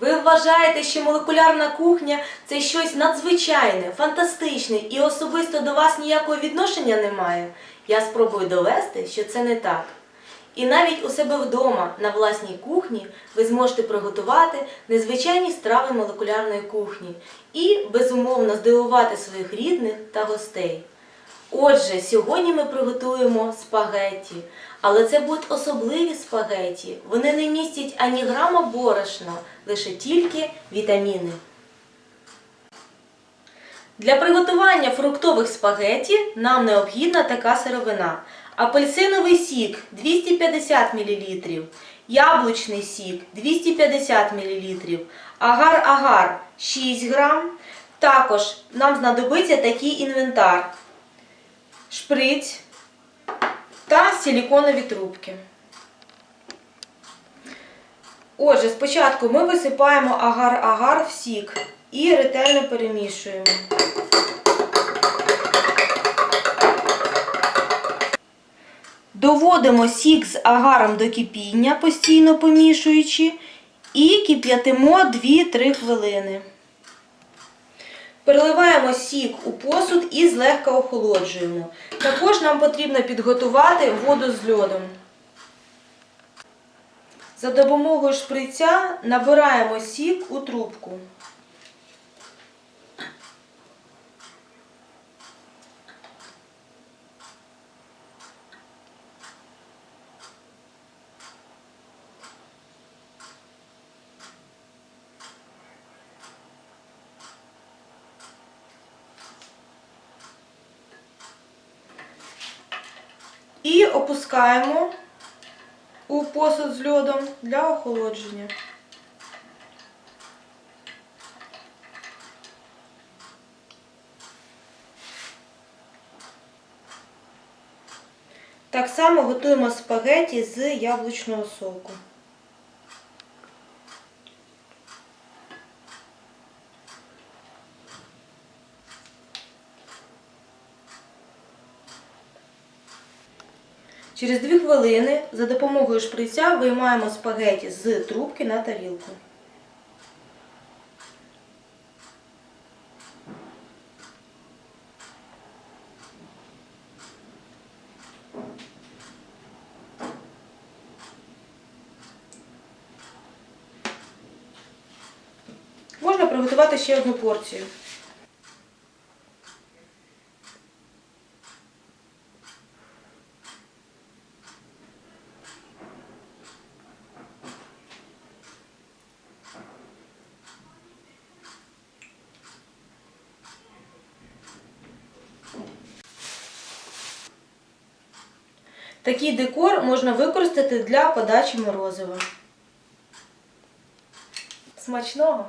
Ви вважаєте, що молекулярна кухня це щось надзвичайне, фантастичне і особисто до вас ніякого відношення немає? Я спробую довести, що це не так. І навіть у себе вдома на власній кухні ви зможете приготувати незвичайні страви молекулярної кухні і безумовно здивувати своїх рідних та гостей. Отже, сьогодні ми приготуємо спагетті, але це будуть особливі спагетті. Вони не містять ані грама борошна, лише тільки вітаміни. Для приготування фруктових спагетті нам необхідна така сировина. Апельсиновий сік 250 мл, яблучний сік 250 мл, агар-агар 6 грам. Також нам знадобиться такий інвентар шприць та силіконові трубки. Отже, спочатку ми висипаємо агар-агар в сік і ретельно перемішуємо. Доводимо сік з агаром до кипіння, постійно помішуючи, і кип'ятимо 2-3 хвилини. Переливаємо сік у посуд і злегка охолоджуємо. Також нам потрібно підготувати воду з льодом. За допомогою шприця набираємо сік у трубку. І опускаємо у посуд з льодом для охолодження. Так само готуємо спагеті з яблучного соку. Через 2 хвилини за допомогою шприця виймаємо спагеті з трубки на тарілку. Можна приготувати ще одну порцію. Такий декор можна використати для подачі морозива. Смачного!